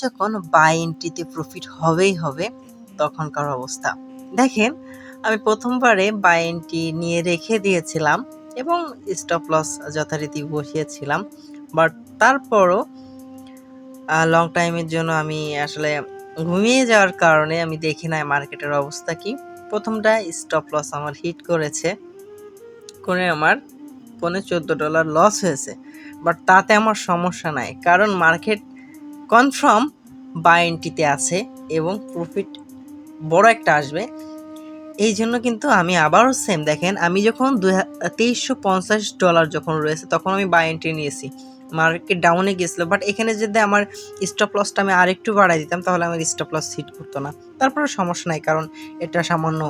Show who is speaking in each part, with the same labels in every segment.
Speaker 1: যখন by এন্ট্রিতে profit হবেই হবে, তখনকার অবস্থা। দেখেন, আমি প্রথমবারে বাই এন্ট্রি নিয়ে রেখে দিয়েছিলাম এবং স্টপ লস যথারীতি বসিয়েছিলাম বাট তারপরও লং টাইমের জন্য আমি আসলে ঘুমিয়ে যাওয়ার কারণে আমি দেখি না মার্কেটের অবস্থা কি। প্রথমটা স্টপ লস আমার হিট করেছে করে আমার পৌনে চোদ্দ ডলার লস হয়েছে বাট তাতে আমার সমস্যা নাই, কারণ মার্কেট কনফার্ম বাইনটিতে আছে এবং প্রফিট বড় একটা আসবে। এই জন্য কিন্তু আমি আবারও সেম দেখেন আমি যখন দুই তেইশশো পঞ্চাশ ডলার যখন রয়েছে, তখন আমি বাই এন্ট্রি নিয়েছি। মার্কেট ডাউনে গেছিল বাট এখানে যদি আমার স্টপ লসটা আমি আরেকটু বাড়াই দিতাম, তাহলে আমার স্টপ লস হিট করতো না। তারপরে সমস্যা নাই, কারণ এটা সামান্য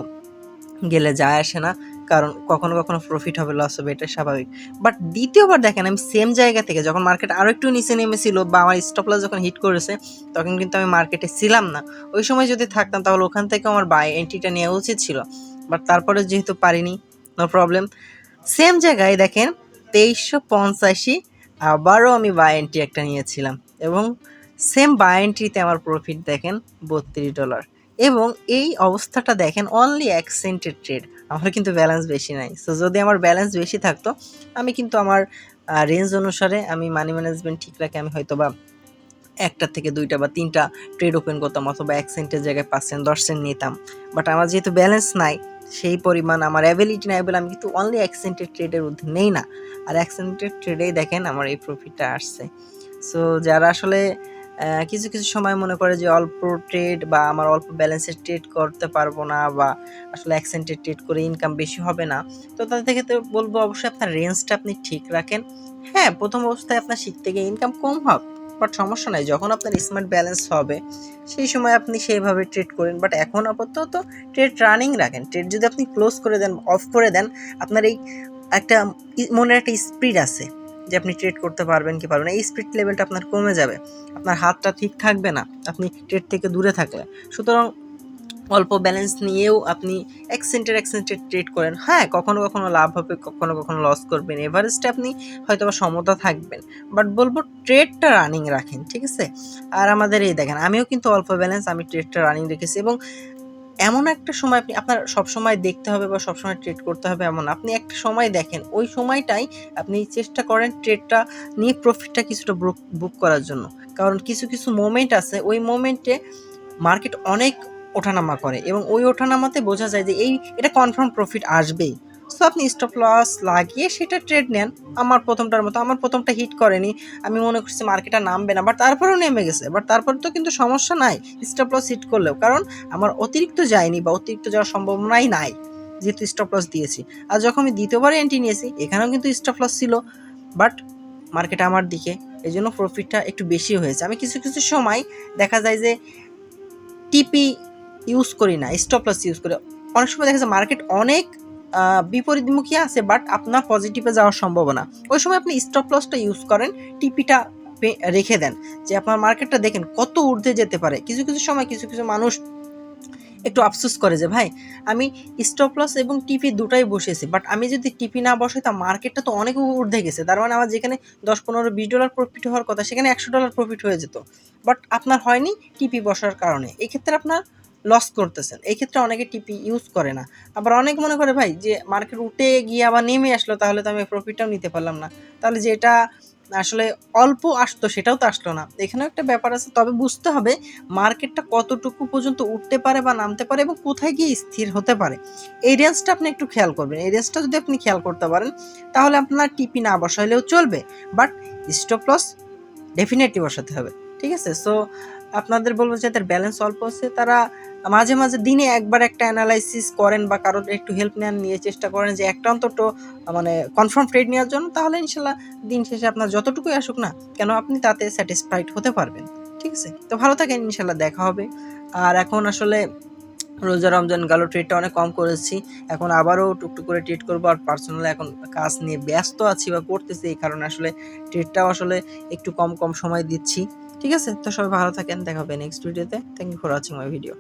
Speaker 1: গেলে যায় আসে না। কারণ কখনো কখনো প্রফিট হবে লস হবে এটা স্বাভাবিক। বাট দ্বিতীয়বার দেখেন, আমি সেম জায়গা থেকে যখন মার্কেট আরও একটু নিচে নেমেছিল বা আমার স্টপ লস যখন হিট করেছে, তখন কিন্তু আমি মার্কেটে ছিলাম না। ওই সময় যদি থাকতাম, তাহলে ওখান থেকে আমার বাই এন্ট্রিটা নেওয়া উচিত ছিল। বাট তারপরে যেহেতু পারিনি নো প্রবলেম সেম জায়গায় দেখেন, তেইশশো পঞ্চাশি আবারও আমি বাই এন্ট্রি একটা নিয়েছিলাম। এবং সেম বাই এন্ট্রিতে আমার প্রফিট দেখেন, বত্রিশ ডলার এবং এই অবস্থাটা দেখেন অনলি এক সেন্টের ট্রেড আমার কিন্তু ব্যালেন্স বেশি নাই। সো যদি আমার ব্যালেন্স বেশি থাকতো, আমি কিন্তু আমার রেঞ্জ অনুসারে আমি মানি ম্যানেজমেন্ট ঠিক রাখে, আমি হয়তো বা একটা থেকে দুইটা বা তিনটা ট্রেড ওপেন করতাম অথবা এক সেন্টের জায়গায় পাঁচ সেন্ট দশ সেন্ট নিতাম। বাট আমার যেহেতু ব্যালেন্স নাই, সেই পরিমাণ আমার অ্যাবিলিটি নাই বলে আমি কিন্তু অনলি এক সেন্টের ট্রেডের ঊর্ধ্বে নেই না। আর এক সেন্টের ট্রেডেই দেখেন আমার এই প্রফিটটা আসছে। সো যারা আসলে কিছু কিছু সময় মনে করে যে অল্প ট্রেড বা আমার অল্প ব্যালেন্সের ট্রেড করতে পারব না বা আসলে এক সেন্টের ট্রেড করে ইনকাম বেশি হবে না। তো তাদের থেকে তো বলব অবশ্যই আপনার রেঞ্জটা আপনি ঠিক রাখেন। হ্যাঁ প্রথম অবস্থায় আপনার শিখতে গিয়ে ইনকাম কম হোক বাট সমস্যা নাই। যখন আপনার স্মার্ট ব্যালেন্স হবে, সেই সময় আপনি সেইভাবে ট্রেড করেন। বাট এখন আপাতত ট্রেড রানিং রাখেন। ট্রেড যদি আপনি ক্লোজ করে দেন অফ করে দেন, আপনার এই একটা মনের একটা স্পিড আছে। যে আপনি ট্রেড করতে পারবেন কি পারবেন এই স্পিড লেভেলটা আপনার কমে যাবে। আপনার হাতটা ঠিক থাকবে না, আপনি ট্রেড থেকে দূরে থাকলে। সুতরাং অল্প ব্যালেন্স নিয়েও আপনি এক সেন্টের এক সেন্টের ট্রেড করেন। হ্যাঁ কখনো কখনো লাভ হবে, কখনো কখনো লস করবেন। এভারেজটা আপনি হয়তো বা সমতা থাকবেন। বাট বলব ট্রেডটা রানিং রাখেন, ঠিক আছে? আর আমাদের এই দেখেন, আমিও কিন্তু অল্প ব্যালেন্স আমি ট্রেডটা রানিং রেখেছি এবং এমন একটা সময় আপনি, আপনার সব সময় দেখতে হবে বা সব সময় ট্রেড করতে হবে এমন আপনি একটা সময় দেখেন, ওই সময়টাই আপনি চেষ্টা করেন ট্রেডটা নিয়ে প্রফিটটা কিছুটা বুক করার জন্য। কারণ কিছু কিছু মোমেন্ট আছে, ওই মোমেন্টে মার্কেট অনেক ওঠানামা করে এবং ওই ওঠানামাতে বোঝা যায় যে এই, এটা কনফার্ম প্রফিট আসবেই। সো আপনি স্টপ লস লাগিয়ে সেটা ট্রেড নেন। আমার প্রথমটার মতো, আমার প্রথমটা হিট করেনি। আমি মনে করছি মার্কেটটা নামবে না বাট তারপরেও নেমে গেছে। বাট তারপর তো কিন্তু সমস্যা নাই স্টপ লস হিট করলেও। কারণ আমার অতিরিক্ত যায়নি বা অতিরিক্ত যাওয়ার সম্ভাবনাই নাই, যেহেতু স্টপ লস দিয়েছি। আর যখন আমি দ্বিতীয়বার এন্ট্রি নিয়েছি, এখানেও কিন্তু স্টপ লস ছিল বাট মার্কেট আমার দিকে। এই জন্য প্রফিটটা একটু বেশি হয়েছে। আমি কিছু কিছু সময় দেখা যায় যে টিপি ইউজ করি না স্টপ লস ইউজ করি। অনেক সময় দেখা যায় মার্কেট অনেক বিপরীতমুখী আছে বাট আপনার পজিটিভে যাওয়ার সম্ভাবনা। ওই সময় আপনি স্টপ লসটা ইউজ করেন টিপিটা রেখে দেন। যে আপনার মার্কেটটা দেখেন কত ঊর্ধ্বে যেতে পারে। কিছু কিছু সময় কিছু কিছু মানুষ একটু আফসোস করে যে, ভাই, আমি স্টপ লস এবং টিপি দুটাই বসেছি বাট আমি যদি টিপি না বসাই, তা মার্কেটটা তো অনেক ঊর্ধ্বে গেছে। তার মানে আমার যেখানে দশ, পনেরো, বিশ ডলার প্রফিট হওয়ার কথা, সেখানে একশো ডলার প্রফিট হয়ে যেত। বাট আপনার হয়নি টিপি বসার কারণে। এক্ষেত্রে আপনার লস করতেছেন। এই ক্ষেত্রে অনেকে টিপি ইউজ করে না। আবার অনেক মনে করে, ভাই, যে মার্কেট উঠে গিয়ে আবার নেমে আসলো, তাহলে তো আমি প্রফিটটাও নিতে পারলাম না। তাহলে যেটা আসলে অল্প আসতো, সেটাও তো আসলো না। এখানেও একটা ব্যাপার আছে। তবে বুঝতে হবে মার্কেটটা কতটুকু পর্যন্ত উঠতে পারে বা নামতে পারে এবং কোথায় গিয়ে স্থির হতে পারে। এই রেঞ্জটা আপনি একটু খেয়াল করবেন। এই রেঞ্জটা যদি আপনি খেয়াল করতে পারেন, তাহলে আপনার টিপি না বসাইলেও চলবে। বাট স্টপ লস ডেফিনেটলি বসাতে হবে। ঠিক আছে? সো আপনাদের বলব যাদের ব্যালেন্স অল্প আছে। তারা মাঝে মাঝে দিনে একবার একটা অ্যানালাইসিস করেন বা কারোর একটু হেল্প নেন, নিয়ে চেষ্টা করেন যে একটা অন্তত মানে কনফার্ম ট্রেড নেওয়ার জন্য, তাহলে ইনশাল্লাহ দিন শেষে আপনার যতটুকুই আসুক না কেন আপনি তাতে স্যাটিসফাইড হতে পারবেন। ঠিক আছে? তো ভালো থাকেন, ইনশাল্লাহ দেখা হবে। আর এখন আসলে রোজা রমজান গেল ট্রেডটা অনেক কম করেছি। এখন আবারও টুকটুক করে ট্রেড করব আর পার্সোনালি এখন কাজ নিয়ে ব্যস্ত আছি বা করতেছি, এই কারণে আসলে ট্রেডটাও আসলে একটু কম কম সময় দিচ্ছি। ঠিক আছে? তো সবাই ভালো থাকেন, দেখা হবে নেক্সট ভিডিওতে thank you for watching my video